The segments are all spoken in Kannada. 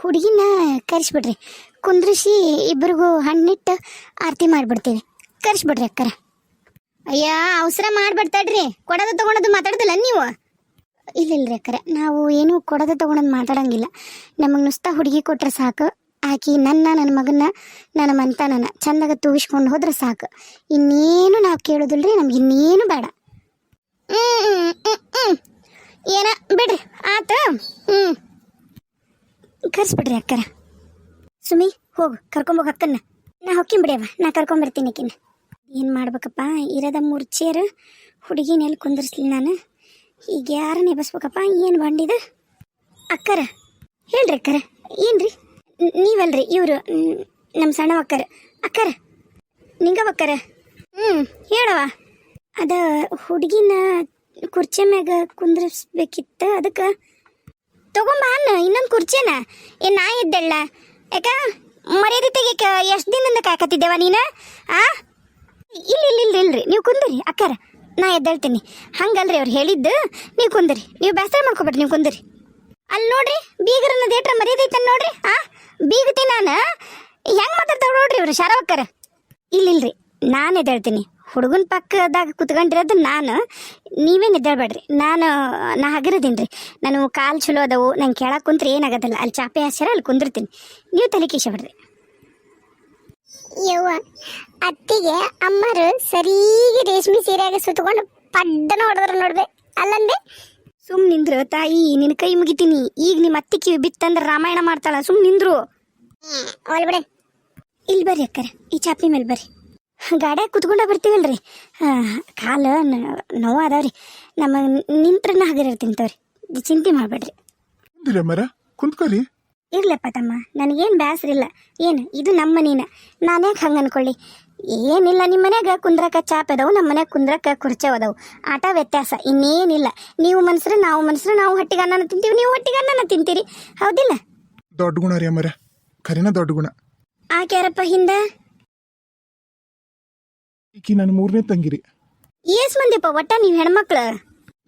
ಹುಡುಗಿನ ಕರೆಸ್ಬಿಡ್ರಿ. ಕುಂದ್ರಿಸಿ ಇಬ್ಬರಿಗೂ ಹಣ್ಣಿಟ್ಟು ಆರತಿ ಮಾಡಿಬಿಡ್ತೀವಿ. ಕರೆಸ್ಬಿಡ್ರಿ ಅಕ್ಕರ. ಅಯ್ಯ, ಅವಸರ ಮಾಡ್ಬಿಡ್ತಾಡ್ರಿ ಕೊಡೋದು ತಗೊಳೋದು ಮಾತಾಡೋದಿಲ್ಲ ನೀವು? ಇಲ್ಲ ಇಲ್ರಿ ಅಕ್ಕರ, ನಾವು ಏನು ಕೊಡೋದು ತಗೊಳೋದು ಮಾತಾಡೋಂಗಿಲ್ಲ. ನಮಗೆ ನುಸ್ತಾ ಹುಡುಗಿ ಕೊಟ್ರೆ ಸಾಕು. ಆಕಿ ನನ್ನ ನನ್ನ ಮಗನ್ನ, ನನ್ನ ಮಂತನನ ಚಂದಾಗ ತೂಗಿಸ್ಕೊಂಡು ಹೋದ್ರೆ ಸಾಕು. ಇನ್ನೇನು ನಾವು ಕೇಳೋದಿಲ್ರಿ, ನಮ್ಗೆ ಇನ್ನೇನು ಬೇಡ. ಹ್ಞೂ ಹ್ಞೂ ಹ್ಞೂ ಹ್ಞೂ ಏನ, ಬಿಡ್ರಿ, ಆತ? ಹ್ಞೂ ಕರ್ಸ್ಬಿಡ್ರಿ ಅಕ್ಕರ. ಸುಮಿ, ಹೋಗು ಕರ್ಕೊಂಬೋಗಿ ಅಕ್ಕನ್ನ. ನಾ ಹೊಕ್ಕಿನ್ ಬಿಡಿಯವ ನಾ ಕರ್ಕೊಂಬರ್ತೀನಿ ಕಿನ್ನ ಏನು ಮಾಡ್ಬೇಕಪ್ಪ, ಇರೋದ ಮೂರು ಚೇರ್, ಹುಡುಗಿನ ಎಲ್ಲಿ ಕುಂದಿರ್ಸ್ಲಿ ನಾನು? ಈಗ ಯಾರು ನೆಬಸ್ಬೇಕಪ್ಪ ಏನು ಬಂಡಿದ ಅಕ್ಕರ, ಹೇಳ್ರಿ ಅಕ್ಕರ, ಏನ್ರಿ? ನೀವಲ್ರಿ, ಇವರು ನಮ್ಮ ಸಣ್ಣ ಅಕ್ಕರ. ಅಕ್ಕರ, ನಿಂಗವ ಅಕ್ಕರ? ಹ್ಞೂ ಹೇಳವ ಅದ ಹುಡುಗಿನ ಕುರ್ಚಿ ಮ್ಯಾಗ ಕುಂದ್ರಿಸ್ಬೇಕಿತ್ತ, ಅದಕ್ಕೆ? ತಗೊಂಬ ಅನ್ನ, ಇನ್ನೊಂದು ಕುರ್ಚಿನ ಏ, ನಾ ಇದ್ದಲ್ಲ ಯಾಕ? ಮರ್ಯಾದೆ ತೆಗಿಯಕ ಎಷ್ಟು ದಿನದಿಂದ ಕಾಕತ್ತಿದ್ದೇವ ನೀನು? ಆ? ಇಲ್ಲ ಇಲ್ಲ ಇಲ್ಲ, ಇಲ್ರಿ. ನೀವು ಕುಂದ್ರಿ, ಅಕ್ಕಾರ. ನಾ ಎದ್ದೇಳ್ತೀನಿ. ಹಂಗಲ್ರಿ ಅವ್ರು ಹೇಳಿದ್ದು. ನೀವು ಕುಂದ್ರಿ. ನೀವು ಬೇಸರ ಮಾಡ್ಕೊಬೇಡ್ರಿ, ನೀವು ಕುಂದ್ರಿ. ಅಲ್ಲಿ ನೋಡ್ರಿ, ಬೀಗರನ್ನ ದೇಟ್ರ ಮರ್ಯಾದೆ ಐತನ್ ನೋಡ್ರಿ. ಆ? ಬೀಗತಿ ನಾನು. ಹೆಂಗ್ ಮಾತಾಡ್ತಾವ ನೋಡ್ರಿ ಇವ್ರು, ಶಾರವಕ್ಕರ? ಇಲ್ಲ, ಇಲ್ರಿ. ನಾನು ಎದ್ದೇಳ್ತೀನಿ. ಹುಡುಗನ ಪಕ್ಕದಾಗ ಕುತ್ಕೊಂಡಿರೋದು ನಾನು. ನೀವೇ ನಿದ್ದಾಡ್ಬೇಡ್ರಿ ನಾನು ನಾ ಹಗರದೀನಿ ರೀ ನಾನು ಕಾಲು ಚಲೋ ಅದಾವು. ನಂಗೆ ಕೇಳಕ್ಕೆ ಕುಂತ್ರೆ ಏನಾಗೋದಿಲ್ಲ ಅಲ್ಲಿ ಚಾಪೆ ಹಾಸ್ಯಾರ ಅಲ್ಲಿ ಕುಂದಿರ್ತೀನಿ. ನೀವು ತಲೆ ಕಿಶಬೇಡ್ರಿ ಯವ್ವ ಅತ್ತಿಗೆ ಅಮ್ಮರು ಸರಿಗೆ ರೇಷ್ಮೆ ಸೀರೆಯಾಗ ಸುತ್ತಕೊಂಡು ಪಡ್ಡನ ಹೊಡೆದ್ರ ನೋಡ್ದೆ ಅಲ್ಲಂದೆ? ಸುಮ್ ನಿಂದ್ರು ತಾಯಿ ನಿನ್ನ ಕೈ ಮುಗಿತೀನಿ. ಈಗ ನಿಮ್ಮ ಅತ್ತಿ ಕಿವಿ ಬಿತ್ತಂದ್ರೆ ರಾಮಾಯಣ ಮಾಡ್ತಾಳ. ಸುಮ್ ನಿಂದ್ರು. ಬಿಡೆ. ಇಲ್ಲಿ ಬರ್ರಿ ಅಕ್ಕರ. ಈ ಚಾಪಿ ಮೇಲೆ ಬರ್ರಿ. ಗಾಡ್ಯಾಗ ಕುತ್ಕೊಂಡ ಬರ್ತೀವಲ್ರಿ. ಕಾಲು ನೋವು ಅದಾವ್ರಿ. ನಮ್ಮ ನಿಂತ್ರನ್ನ ಹಗರಿರ್ತೀನಿ ತವ್ರಿ ಚಿಂತೆ ಮಾಡಬೇಡ್ರಿ. ಕುಂದಿರ ಮರ ಕುಂತ್ಕೋರಿ ಇರ್ಲಪ್ಪ ತಮ್ಮ ನನಗೇನು ಬ್ಯಾಸ್ರಿಲ್ಲ. ಇಲ್ಲ ಏನು ಇದು ನಮ್ಮ ಮನೇನ. ನಾನ್ಯಾಕೆ ಹಂಗೆ ಅನ್ಕೊಳ್ಳಿ? ಏನಿಲ್ಲ ನಿಮ್ಮ ಮನ್ಯಾಗ ಕುಂದ್ರಕ ಚಾಪ್ ಅದಾವು ನಮ್ಮ ಮನ್ಯಾಗ ಕುಂದ್ರಕ ಕುರ್ಚೆ ಅದಾವು. ಆಟ ವ್ಯತ್ಯಾಸ ಇನ್ನೇನಿಲ್ಲ. ನೀವು ಮನ್ಸ್ರೆ ನಾವು ಮನ್ಸ್ರೆ ನಾವು ಹೊಟ್ಟಿಗೆ ಅನ್ನನ ತಿಂತೀವಿ ನೀವು ಹೊಟ್ಟಿಗೆ ಅನ್ನನ ತಿಂತೀರಿ. ಹೌದಿಲ್ಲ? ದೊಡ್ಡ ಗುಣ ರೀ ಅಮ್ಮರ. ಖರೀನ ದೊಡ್ಡ ಗುಣ. ಆಕ್ಯಾರಪ್ಪ ಹಿಂದ? ಈಕಿ ನನ್ನ ಮೂರನೇ ತಂಗಿರಿ. ಎಸ್ ಮಂದಿಪ್ಪ ಒಟ್ಟ ನೀವು ಹೆಣ್ಮಕ್ಳು?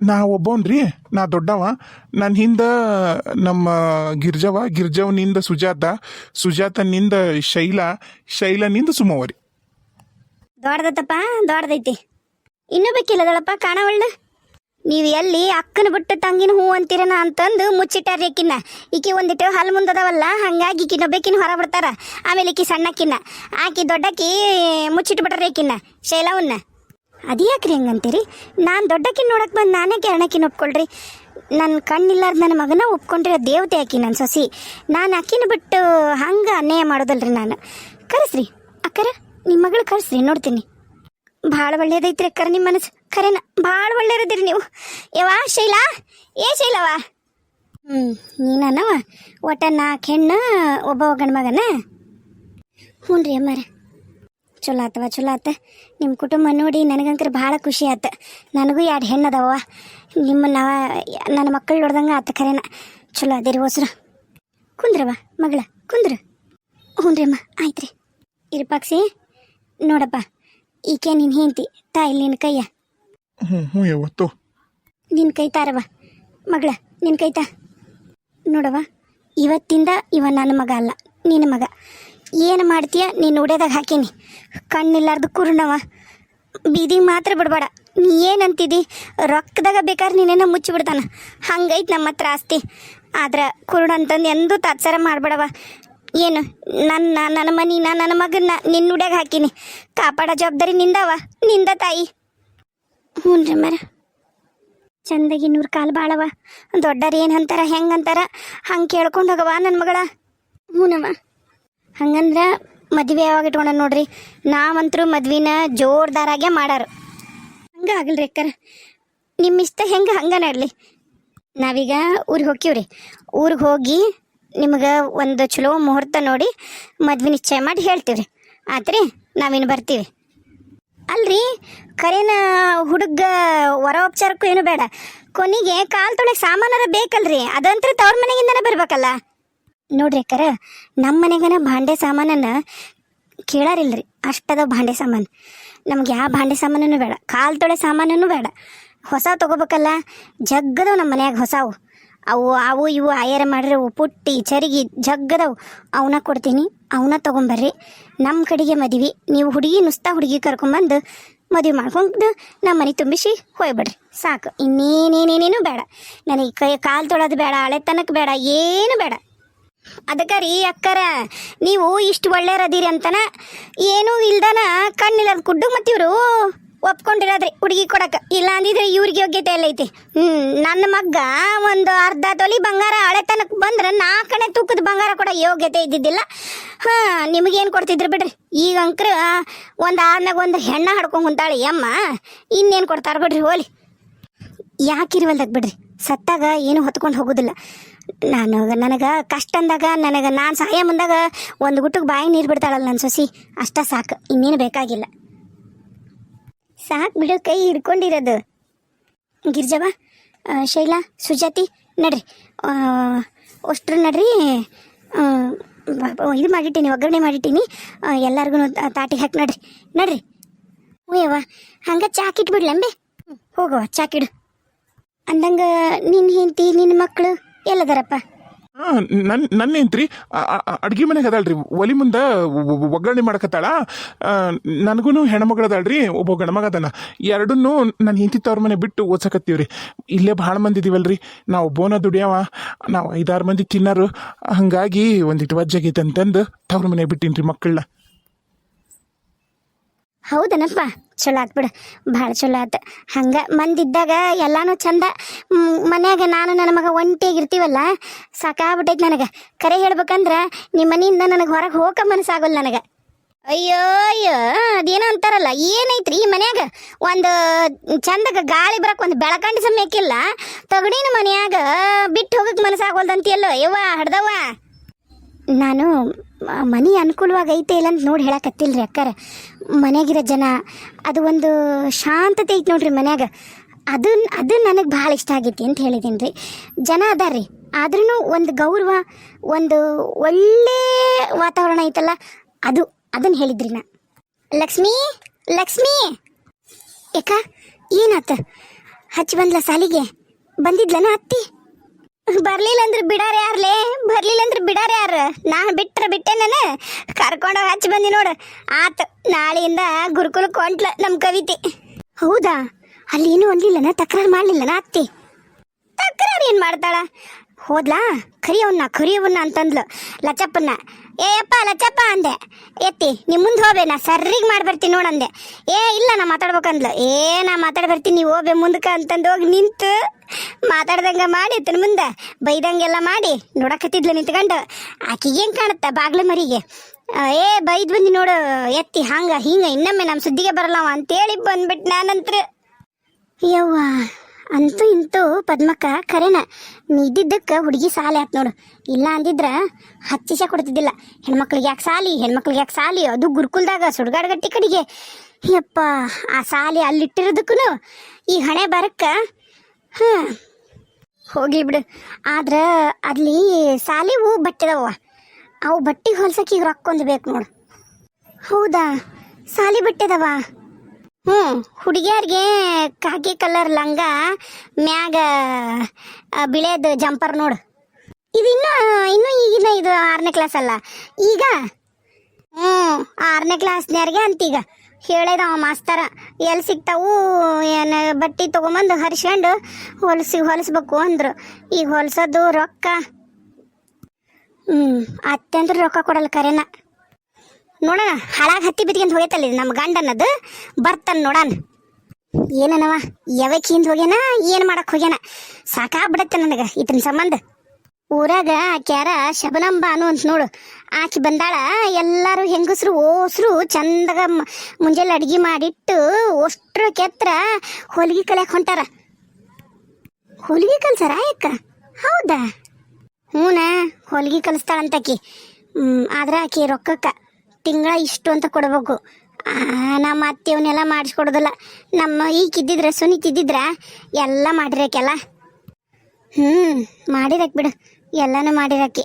ನಾ ಒಬ್ಬವನ್ರಿ ನಾ ದೊಡ್ಡವ. ನನ್ನ ಹಿಂದ ನಮ್ಮ ಗಿರ್ಜವ ಗಿರ್ಜವನಿಂದ ಸುಜಾತ ಸುಜಾತನಿಂದ ಶೈಲ ಶೈಲನಿಂದ ಸುಮವರಿ ದೊಡ್ಡದತ್ತಪ್ಪ ದೊಡ್ಡದೈತಿ. ಇನ್ನೂ ಬೇಕಿಲ್ಲದಳಪ್ಪ ಕಾಣವಳ್ಳ ನೀವು ಎಲ್ಲಿ ಅಕ್ಕನ ಬಿಟ್ಟು ತಂಗಿನ ಹೂ ಅಂತೀರನ ಅಂತಂದು ಮುಚ್ಚಿಟ್ಟಾರ ಈಕಿನ ಈಕಿ ಒಂದಿಟ್ಟು ಹಲ್ ಮುಂದದವಲ್ಲ, ಹಂಗಾಗಿ ಈಕಿನ ಬೇಕಿನ ಹೊರ ಬಿಡ್ತಾರ. ಆಮೇಲೆ ಈಕಿ ಸಣ್ಣಕ್ಕಿನ ಆಕಿ ದೊಡ್ಡಕ್ಕಿ ಮುಚ್ಚಿಟ್ಟು ಬಿಟ್ರ ಈಕಿನ ಶೈಲವನ್ನ. ಅದ್ಯಾಕ್ರಿ ಹಂಗಂತೀರಿ? ನಾನು ದೊಡ್ಡಕ್ಕಿನ ನೋಡಕ್ ಬಂದು ನಾನೇ ಕೆರಣಕ್ಕಿನ ಒಪ್ಕೊಳ್ರಿ. ನನ್ನ ಕಣ್ಣಿಲ್ಲಾರ್ದ ನನ್ನ ಮಗನ ಒಪ್ಕೊಂಡ್ರೆ ದೇವತೆ ಆಕಿ ನನ್ನ ಸೊಸಿ. ನಾನು ಅಕ್ಕಿನ ಬಿಟ್ಟು ಹಂಗೆ ಅನ್ಯಾಯ ಮಾಡೋದಲ್ರಿ ನಾನು. ಕರೆಸ್ರಿ, ಅಕ್ಕರ ನಿಮ್ಮ ಮಗಳು ಕರೆಸ್ರಿ, ನೋಡ್ತೀನಿ. ಭಾಳ ಒಳ್ಳೇದೈತ್ರಿ ಅಕ್ಕರ ನಿಮ್ಮ ಮನಸ್ಸು. ಖರೇನ, ಭಾಳ ಒಳ್ಳೇರದಿರಿ ನೀವು. ಯವಾ ಶೈಲಾ? ಏ ಶೈಲವ ಹ್ಞೂ ನೀನವ ಒಟ್ಟ ನಾಲ್ಕು ಹೆಣ್ಣು, ಒಬ್ಬ ಗಂಡು ಮಗನ? ಹ್ಞೂ ರೀ ಚಲೋ ಆತವ ಚಲೋ ಆತ. ನಿಮ್ಮ ಕುಟುಂಬ ನೋಡಿ ನನಗಂಕರ ಭಾಳ ಖುಷಿ ಆತ. ನನಗೂ ಎರಡು ಹೆಣ್ಣು ಅದಾವ ನಿಮ್ಮನ್ನ ನನ್ನ ಮಕ್ಕಳು ನೋಡ್ದಂಗೆ ಆತ ಖರೇನ. ಚಲೋ ಅದಿರಿ ಹೊಸ್ರು. ಕುಂದ್ರವ ಮಗಳ, ಕುಂದ್ರ. ಹ್ಞೂ ರೀ ಅಮ್ಮ ಆಯ್ತು ರೀ ಇರುಪಾಕ್ಸಿ. ನೋಡಪ್ಪ ಈಕೆ ನಿನ್ನ ಹೆಂಡತಿ ತಾಯಿ ನಿನ್ನ ಕೈಯ? ಹ್ಞೂ ಹ್ಞೂ ಯಾವತ್ತು ನಿನ್ನ ಕೈ ತಾರವ ಮಗಳ ನಿನ್ನ ಕೈ ತಾ. ನೋಡವ ಇವತ್ತಿಂದ ಇವ ನನ್ನ ಮಗ ಅಲ್ಲ ನಿನ್ನ ಮಗ. ಏನು ಮಾಡ್ತೀಯ ನೀನು ಉಡ್ಯದಾಗ ಹಾಕೀನಿ. ಕಣ್ಣಿಲ್ಲಾರ್ದು ಕುರುಣವ ಬೀದಿ ಮಾತ್ರ ಬಿಡಬೇಡ. ನೀ ಏನಂತಿದ್ದಿ ರೊಕ್ಕದಾಗ ಬೇಕಾದ್ರೆ ನೀನೇನ ಮುಚ್ಚಿಬಿಡ್ತಾನ. ಹಂಗೈತೆ ನಮ್ಮ ಹತ್ರ ಆಸ್ತಿ. ಆದ್ರೆ ಕುರುಡ ಅಂತಂದು ಎಂದೂ ತಾತ್ಸಾರ ಮಾಡಬೇಡವ ಏನು? ನನ್ನ ನನ್ನ ಮನಿನ ನನ್ನ ಮಗನ್ನ ನಿನ್ನ ಉಡ್ಯಾಗ ಹಾಕಿನಿ. ಕಾಪಾಡೋ ಜವಾಬ್ದಾರಿ ನಿಂದವ, ನಿಂದ ತಾಯಿ. ಹ್ಞೂ ರೀ ಮರ ಚಂದಾಗಿ ನೂರು ಕಾಲು ಬಾಳವ. ದೊಡ್ಡರು ಏನು ಅಂತಾರ, ಹೆಂಗೆ ಅಂತಾರ, ಹಂಗೆ ಕೇಳ್ಕೊಂಡು ಹೋಗವ ನನ್ನ ಮಗಳ. ಹ್ಞೂನಮ್ಮ ಹಂಗಂದ್ರೆ ಮದ್ವೆ ಯಾವಾಗ ಇಟ್ಕೊಂಡ ನೋಡ್ರಿ. ನಾವಂತರೂ ಮದ್ವಿನ ಜೋರ್ದಾರಾಗೆ ಮಾಡಾರು. ಹಂಗೆ ಆಗಲ್ರಿ ಅಕ್ಕರ. ನಿಮ್ಮ ಇಷ್ಟ ಹೆಂಗೆ ಹಂಗೆ ನಡ್ಲಿ ನಾವೀಗ ಊರಿಗೆ ಹೋಗ್ತೀವ್ರಿ ಊರಿಗೆ ಹೋಗಿ ನಿಮ್ಗೆ ಒಂದು ಚಲೋ ಮುಹೂರ್ತ ನೋಡಿ ಮದ್ವೆ ನಿಶ್ಚಯ ಮಾಡಿ ಹೇಳ್ತೀವ್ರಿ. ಆತ್ರಿ ನಾವಿನ್ನು ಬರ್ತೀವಿ. ಅಲ್ರಿ, ಕರೇನ ಹುಡುಗ ಹೊರ ಉಪಚಾರಕ್ಕೂ ಏನು ಬೇಡ. ಕೊನೆಗೆ ಕಾಲ್ ತೊಳೆ ಸಾಮಾನಾರ ಬೇಕಲ್ರಿ, ಅದಂತ್ರ ತವ್ರ ಮನೆಗಿಂದನೇ ಬರ್ಬೇಕಲ್ಲ. ನೋಡ್ರಿ ಅಕ್ಕರ ನಮ್ಮ ಮನೆಗನ ಭಾಂಡೆ ಸಾಮಾನನ್ನ ಕೇಳಾರಿಲ್ರಿ ಅಷ್ಟದ ಭಾಂಡೆ ಸಾಮಾನು. ನಮ್ಗೆ ಯಾವ ಭಾಂಡೆ ಸಾಮಾನೂ ಬೇಡ, ಕಾಲ್ ತೊಳೆ ಸಾಮಾನೂ ಬೇಡ. ಹೊಸ ತಗೋಬೇಕಲ್ಲ, ಜಗ್ಗದವು ನಮ್ಮ ಮನ್ಯಾಗ ಹೊಸವು. ಅವು ಅವು ಇವು ಹೈಯರ್ ಮಾಡ್ರೆ ಪುಟ್ಟಿ, ಚರಿಗಿ, ಜಗ್ಗದವು. ಅವನ್ನ ಕೊಡ್ತೀನಿ, ಅವನ್ನ ತೊಗೊಂಬರ್ರಿ. ನಮ್ಮ ಕಡೆಗೆ ಮದುವೆ. ನೀವು ಹುಡುಗಿ, ನುಸ್ತಾ ಹುಡುಗಿ ಕರ್ಕೊಂಬಂದು ಮದುವೆ ಮಾಡ್ಕೊಂಡು ನಮ್ಮ ಮನೆ ತುಂಬಿಸಿ ಹೋಯ್ಬಿಡ್ರಿ ಸಾಕು. ಇನ್ನೇನೇನೇನೇನು ಬೇಡ. ನನಗೆ ಕೈ, ಕಾಲು ತೊಳೋದು ಬೇಡ ಹಳೆ ಬೇಡ, ಏನು ಬೇಡ. ಅದಕ್ಕೆ ರೀ ಅಕ್ಕರ, ನೀವು ಇಷ್ಟು ಒಳ್ಳೆಯರದಿರಿ ಅಂತನ? ಏನೂ ಇಲ್ದನ ಕಣ್ಣಿಲ್ಲದ ಕುಡ್ಡು ಮತ್ತಿವರು? ಒಪ್ಕೊಂಡಿರೋದ್ರಿ, ಹುಡುಗಿ ಕೊಡಕ್ಕೆ ಇಲ್ಲ ಅಂದಿದ್ರೆ ಇವ್ರಿಗೆ ಯೋಗ್ಯತೆ ಎಲ್ಲ ಐತಿ. ಹ್ಮ್, ನನ್ನ ಮಗ್ಗ ಒಂದು ಅರ್ಧ ತೊಲಿ ಬಂಗಾರ ಹಳೆತನಕ್ ಬಂದ್ರೆ ನಾಲ್ಕನೇ ತೂಕದ ಬಂಗಾರ ಕೂಡ ಯೋಗ್ಯತೆ ಇದ್ದಿದ್ದಿಲ್ಲ. ಹಾಂ, ನಿಮಗೇನು ಕೊಡ್ತಿದ್ರು ಬಿಡ್ರಿ. ಈಗ ಅಂಕ್ರ ಒಂದು ಆರ್ನಾಗ ಒಂದು ಹೆಣ್ಣ ಹಡ್ಕೊಂಡು ಕುಂತಾಳೆ ಅಮ್ಮ ಇನ್ನೇನು ಕೊಡ್ತಾರ ಬಿಡ್ರಿ, ಹೋಲಿ. ಯಾಕಿರುವಲ್ದಾಗ ಬಿಡ್ರಿ? ಸತ್ತಾಗ ಏನು ಹೊತ್ಕೊಂಡು ಹೋಗೋದಿಲ್ಲ. ನಾನು, ನನಗೆ ಕಷ್ಟ ಅಂದಾಗ, ನನಗೆ ನಾನು ಸಹಾಯ ಮುಂದಾಗ ಒಂದು ಗುಟ್ಟಕ್ಕೆ ಬಾಯಿ ನೀರು ಬಿಡ್ತಾಳಲ್ಲ ನನ್ನ ಸೊಸಿ. ಅಷ್ಟ ಸಾಕು, ಇನ್ನೇನು ಬೇಕಾಗಿಲ್ಲ. ಸಾಕು ಬಿಡು, ಕೈ ಹಿಡ್ಕೊಂಡಿರೋದು. ಗಿರ್ಜವ ಶೈಲಾ, ಸುಜಾತಿ, ನಡ್ರಿ. ಅಷ್ಟ್ರು ನಡ್ರಿ ಇದು ಮಾಡಿಟ್ಟೀನಿ, ಒಗ್ಗರಣೆ ಮಾಡಿಟ್ಟೀನಿ. ಎಲ್ಲರಿಗೂ ತಾಟಿಗೆ ಹಾಕಿ ನಡ್ರಿ. ನಡ್ರಿ. ಹ್ಞೂ ಯವ್ವ ಹಂಗೆ ಚಾಕಿಟ್ಬಿಡ್ಲಂಬೆ ಹೋಗವ್ವ ಚಾಕಿಡು ಅಂದಂಗೆ ನಿನ್ನ ಹೆಂಡತಿ ನಿನ್ನ ಮಕ್ಕಳು ಎಲ್ಲದಾರಪ್ಪ? ನನ್ನ ಏನ್ರಿ ಅಡ್ಗೆ ಮನೆಗೆ ಅದಲ್ರಿ ಒಲಿ ಮುಂದೆ ಒಗ್ಗರಣೆ ಮಾಡಕತ್ತಾಳ. ನನಗೂ ಹೆಣ್ಮಗಳು ಅದಲ್ರಿ ಒಬ್ಬ ಗಂಡ್ಮಗ ಅದಾನ. ಎರಡನ್ನೂ ನಾನು ಹಿಂತಿತ್ತವ್ರ ತವ್ರ ಮನೆ ಬಿಟ್ಟು ಓದ್ಸಕತ್ತೀವ್ರಿ. ಇಲ್ಲೇ ಭಾಳ ಮಂದಿ ಇದೀವಲ್ರಿ. ನಾವು ಬೋನ ದುಡಿಯವ. ನಾವು ಐದಾರು ಮಂದಿ ತಿನ್ನರು. ಹಂಗಾಗಿ ಒಂದಿಟ್ಟು ವಜ್ಜಾಗೈತೆ ಅಂತಂದು ತವ್ರ ಮನೆ ಬಿಟ್ಟಿನ್ರಿ ಮಕ್ಕಳನ್ನ ಹೌದನಪ್ಪ. ಚಲೋ ಬಿಡು. ಭಾಳ ಚಲೋ ಆತು. ಹಂಗ ಮಂದಿದ್ದಾಗ ಎಲ್ಲಾನು ಚಂದ. ಮನ್ಯಾಗ ನಾನು ನನ್ನ ಮಗ ಒಂಟಿಯಾಗಿರ್ತೀವಲ್ಲ, ಸಾಕಾಗ್ಬಿಟ್ಟೈತಿ ನನಗೆ. ಕರೆ ಹೇಳ್ಬೇಕಂದ್ರೆ ನಿಮ್ಮ ಮನೆಯಿಂದ ನನಗೆ ಹೊರಗೆ ಹೋಗಕ ಮನಸ್ಸಾಗಲ್ಲ ನನಗೆ. ಅಯ್ಯೋ ಅಯ್ಯೋ, ಅದೇನೋ ಅಂತಾರಲ್ಲ, ಏನೈತ್ರಿ ಈ ಮನ್ಯಾಗ? ಒಂದು ಚಂದಕ್ಕೆ ಗಾಳಿ ಬರಕ್ಕೆ ಒಂದು ಬೆಳಕಂಡಿ ಸಮಯಕ್ಕಿಲ್ಲ. ತಗಡಿನ ಮನ್ಯಾಗ ಬಿಟ್ಟು ಹೋಗಕ್ ಮನಸ್ಸಾಗೋಲ್ದಂತಿಯಲ್ಲೋ, ಯವ್ವ, ಹಡ್ದವ್ವ? ನಾನು ಮನೆ ಅನುಕೂಲವಾಗಿ ಐತೆ ಇಲ್ಲ ಅಂತ ನೋಡಿ ರೀ ಅಕ್ಕಾರ. ಮನೆಗಿರೋ ಜನ, ಅದು ಒಂದು ಶಾಂತತೆ ಐತೆ ನೋಡ್ರಿ ಮನ್ಯಾಗ. ಅದು ಅದು ನನಗೆ ಭಾಳ ಇಷ್ಟ ಆಗೈತಿ ಅಂತ ಹೇಳಿದ್ದೀನಿ ರೀ ಜನ ಅದಾರ್ರಿ. ಆದ್ರೂ ಒಂದು ಗೌರವ, ಒಂದು ಒಳ್ಳೆ ವಾತಾವರಣ ಐತಲ್ಲ, ಅದು ಅದನ್ನು ಹೇಳಿದ್ರಿ ನಾ. ಲಕ್ಷ್ಮಿ ಲಕ್ಷ್ಮಿ! ಯಾಕ ಏನಾತ? ಹಚ್ಚಿ ಬಂದ್ಲ ಸಾಲಿಗೆ? ಬಂದಿದ್ಲನ ಅತ್ತಿ? ಬರ್ಲಿಲ್ಲ ಅಂದ್ರೆ ಬಿಡಾರ ಯಾರ್ಲೇ? ಬರ್ಲಿಲ್ಲ ಅಂದ್ರೆ ಬಿಡಾರ ಯಾರ? ನಾನು ಬಿಟ್ರ ಬಿಟ್ಟೆ ನಾನು? ಕರ್ಕೊಂಡು ಹಚ್ಚಿ ಬಂದಿ ನೋಡು. ಆತ ನಾಳೆಯಿಂದ ಗುರುಕುಲ ಕೊಂಟ್ಲ ನಮ್ಮ ಕವಿತೆ. ಹೌದಾ? ಅಲ್ಲಿ ಏನು ಅನ್ಲಿಲ್ಲನ? ತಕರಾರು ಮಾಡ್ಲಿಲ್ಲನ ಅತ್ತಿ? ತಕರಾರು ಏನು ಮಾಡ್ತಾಳ? ಹೋದ್ಲಾ? ಕರಿಯವನ್ನ ಕರಿಯವನ್ನ ಅಂತಂದ್ಲು ಲಚಪ್ಪನ್ನ. ಏ ಅಪ್ಪ ಲಚ್ಚಪ್ಪ ಅಂದೆ. ಎತ್ತಿ ನಿಮ್ಮ ಮುಂದೆ ಹೋಗ್ಬೇ ನಾ ಸರ್ರಿಗೆ ಮಾಡಿ ಬರ್ತೀನಿ ನೋಡಂದೆ ಏ ಇಲ್ಲ ನಾ ಮಾತಾಡ್ಬೇಕಂದ್ಲು. ಏ, ನಾ ಮಾತಾಡಿ ಬರ್ತೀನಿ ನೀವು ಹೋಗ್ಬೇ ಮುಂದಕ್ಕೆ ಅಂತಂದು ಹೋಗಿ ನಿಂತು ಮಾತಾಡ್ದಂಗೆ ಮಾಡಿ ತನ್ನ ಮುಂದೆ ಬೈದಂಗೆಲ್ಲ ಮಾಡಿ ನೋಡಕತ್ತಿದ್ಲು ನಿಂತ್ಕೊಂಡು. ಆಕಿಗೇನು ಕಾಣುತ್ತೆ ಬಾಗ್ಲು ಮರಿಗೆ? ಏ, ಬೈದ್ ಬಂದಿ ನೋಡು, ಎತ್ತಿ ಹಂಗ, ಹಿಂಗ, ಇನ್ನೊಮ್ಮೆ ನಮ್ಮ ಸುದ್ದಿಗೆ ಬರಲ್ಲವ ಅಂತೇಳಿ ಬಂದ್ಬಿಟ್ಟು ನಾನಂತ್ರ. ಯವ್ವ, ಅಂತೂ ಇಂತೂ ಪದ್ಮಕ್ಕ ಕರೆನ. ನೀ ಇದ್ದಿದ್ದಕ್ಕೆ ಹುಡುಗಿ ಸಾಲಿ ಆಯ್ತು ನೋಡು. ಇಲ್ಲ ಅಂದಿದ್ರ ಹಚ್ಚಿಸ ಕೊಡ್ತಿದ್ದಿಲ್ಲ. ಹೆಣ್ಮಕ್ಳಿಗೆ ಯಾಕೆ ಸಾಲಿ, ಹೆಣ್ಮಕ್ಳಿಗೆ ಯಾಕೆ ಸಾಲಿ? ಅದು ಗುರುಕುಲ್ದಾಗ ಸುಡ್ಗಾಡ್ಗಟ್ಟಿ ಕಡೆಗೆ. ಯಪ್ಪ, ಆ ಸಾಲಿ ಅಲ್ಲಿಟ್ಟಿರೋದಕ್ಕೂ ಈ ಹಣೆ ಬರಕ್ಕ? ಹಾಂ ಹೋಗ್ಲಿ ಬಿಡು. ಆದ್ರೆ ಅಲ್ಲಿ ಸಾಲಿವು ಬಟ್ಟೆದವ. ಅವು ಬಟ್ಟೆಗೆ ಹೊಲ್ಸಕ್ಕೆ ಈಗ ರೊಕ್ಕ ಒಂದು ಬೇಕು ನೋಡು. ಹೌದಾ? ಸಾಲಿ ಬಟ್ಟೆದವ? ಹ್ಞೂ ಹುಡುಗಿಯರಿಗೆ ಕಾಕಿ ಕಲರ್ ಲಂಗ, ಮ್ಯಾಗ ಬಿಳೇದು ಜಂಪರ್ ನೋಡು. ಇದು ಇನ್ನೂ ಇನ್ನೂ ಈಗಿನ ಇದು ಆರನೇ ಕ್ಲಾಸ್ ಅಲ್ಲ. ಈಗ? ಹ್ಞೂ ಆರನೇ ಕ್ಲಾಸ್ನ್ಯಾರಿಗೆ ಅಂತೀಗ. ಹೇಳಿದ ಅವ ಮಾಸ್ತರ. ಎಲ್ಲಿ ಸಿಗ್ತಾವು ಏನು ಬಟ್ಟೆ ತೊಗೊಂಬಂದು ಹರಿಸ್ಕೊಂಡು ಹೊಲಿಸಿ ಹೊಲಿಸ್ಬೇಕು ಅಂದರು. ಈಗ ಹೊಲ್ಸೋದು ರೊಕ್ಕ. ಹ್ಞೂ ಅತ್ಯಂತ ರೊಕ್ಕ ಕೊಡಲ್ಲ ಕರೆನ. ನೋಡೋಣ, ಹಾಳಾಗಿ ಹತ್ತಿ ಬಿತ್ಕೊಂಡ್ ಹೋಗೈತಲ್ಲ ನಮ್ಮ ಗಂಡನದು. ಬರ್ತಾನೆ ನೋಡೋಣ ಏನನವ ಯಾವಕ್ಕೆ ಹಿಂದ್ ಹೋಗ್ಯಾನ, ಏನು ಮಾಡಕ್ಕೆ ಹೋಗ್ಯಾನ. ಸಾಕಾಗ್ಬಿಡತ್ತೆ ನನಗೆ ಇತನ ಸಂಬಂಧ. ಊರಾಗ ಆಕ್ಯಾರ ಶಬನಂಬ ಅನು ಅಂತ ನೋಡು. ಆಕಿ ಬಂದಾಳ ಎಲ್ಲರೂ ಹೆಂಗಸ್ರು ಓಸ್ರು ಚಂದಾಗ ಮುಂಜಾನೆ ಅಡ್ಗೆ ಮಾಡಿಟ್ಟು ಅಷ್ಟ್ರ ಕೆತ್ರ ಹೊಲಿಗೆ ಕಲಿಯಕ್ಕೆ ಹೊಂಟಾರ. ಹೊಲಿಗೆ ಕಲ್ಸಾರ ಯಾಕ? ಹೌದಾ? ಹ್ಞೂನ ಹೊಲಿಗೆ ಕಲಿಸ್ತಾಳಂತಕಿ ಹ್ಮ್, ಆದ್ರೆ ಆಕಿ ರೊಕ್ಕಕ್ಕ ತಿಂಗಳ ಇಷ್ಟು ಅಂತ ಕೊಡ್ಬೇಕು. ನಮ್ಮ ಅತ್ತೆ ಅತ್ತೆಯವನ್ನೆಲ್ಲ ಮಾಡಿಸ್ಕೊಡೋದಿಲ್ಲ. ನಮ್ಮ ಈಗಿದ್ದಿದ್ರ ಸುನೀತಿದ್ದಿದ್ರ ಎಲ್ಲ ಮಾಡಿರಕ್ಕೆಲ್ಲ ಹ್ಞೂ ಮಾಡಿರಕ್ ಬಿಡು. ಎಲ್ಲನೂ ಮಾಡಿರಕ್ಕಿ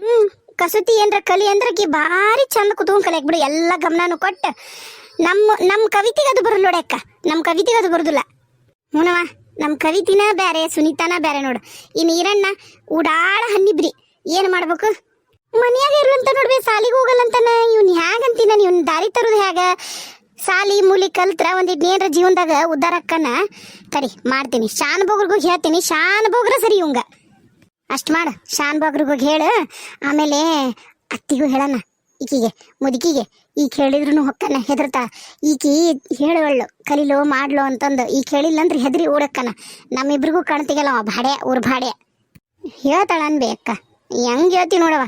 ಹ್ಮ್, ಕಸೂತಿ ಏನ್ರ ಕಲಿ ಅಂದ್ರಕಿ ಭಾರಿ ಚಂದ ಕುತ್ಕೊಂಡ್ ಕಲಿಯಕ್ ಬಿಡು, ಎಲ್ಲ ಗಮನನು ಕೊಟ್ಟು. ನಮ್ಮ ನಮ್ಮ ಕವಿತೆಗೆ ಅದು ಬರಲ್ಲ ನೋಡಕ್ಕ ನಮ್ಮ ಕವಿತೆಗೆ ಅದು ಬರುದಿಲ್ಲ. ಹ್ಞೂನವ ನಮ್ಮ ಕವಿತಿನ ಬೇರೆ ಸುನೀತಾನ ಬೇರೆ ನೋಡು. ಈ ನೀರಣ್ಣ ಉಡಾಳ ಹನ್ನಿಬ್ರಿ ಏನು ಮಾಡ್ಬೇಕು? ಮನ್ಯಾಗ ಇರುವಂತ ನೋಡ್ಬೇ, ಸಾಲಿಗೆ ಹೋಗಲ್ಲಂತಾನ ಇವ್ನ ಹ್ಯಾಗಂತಿನ ಇವ್ನ ದಾರಿ ತರೋದು ಹ್ಯಾಗ? ಸಾಲಿ, ಮೂಲಿ, ಕಲ್ತ್ರ ಒಂದಿಟ್ಟು ಏನ್ರ ಜೀವನದಾಗ ಉದ್ದಾರಕ್ಕನ ತಡಿ, ಮಾಡ್ತೀನಿ. ಶಾನ್ ಬೋಗ್ರಿಗೂ ಹೇಳ್ತೀನಿ, ಶಾನ್ ಬೋಗ್ರ ಸರಿ ಇವಂಗ. ಅಷ್ಟು ಮಾಡ. ಶಾನ್ ಹೋಗಿ ಹೇಳು. ಆಮೇಲೆ ಅತ್ತಿಗೂ ಹೇಳಣ ಈಕಿಗೆ, ಮುದುಕಿಗೆ. ಈ ಹೇಳಿದ್ರು ಹೊಕ್ಕನ ಹೆದರ್ತಾ ಈಕಿ ಹೇಳುವಳ್ಳು ಕಲಿಲೋ, ಮಾಡ್ಲೋ ಅಂತಂದು. ಈ ಕೇಳಿಲ್ಲ ಅಂದ್ರೆ ಹೆದರಿ ಓಡಕ್ಕನ ನಮ್ಮಿಬ್ರಿಗೂ ಕಾಣ್ತಿಗಲ್ಲ ಭಾಡೆ ಊರ್ ಭಾಡೆ ಹೇಳ್ತಾಳ ಅನ್ಬೇ ಅಕ್ಕ ಹೆಂಗ್ ಹೇಳ್ತಿ ನೋಡವ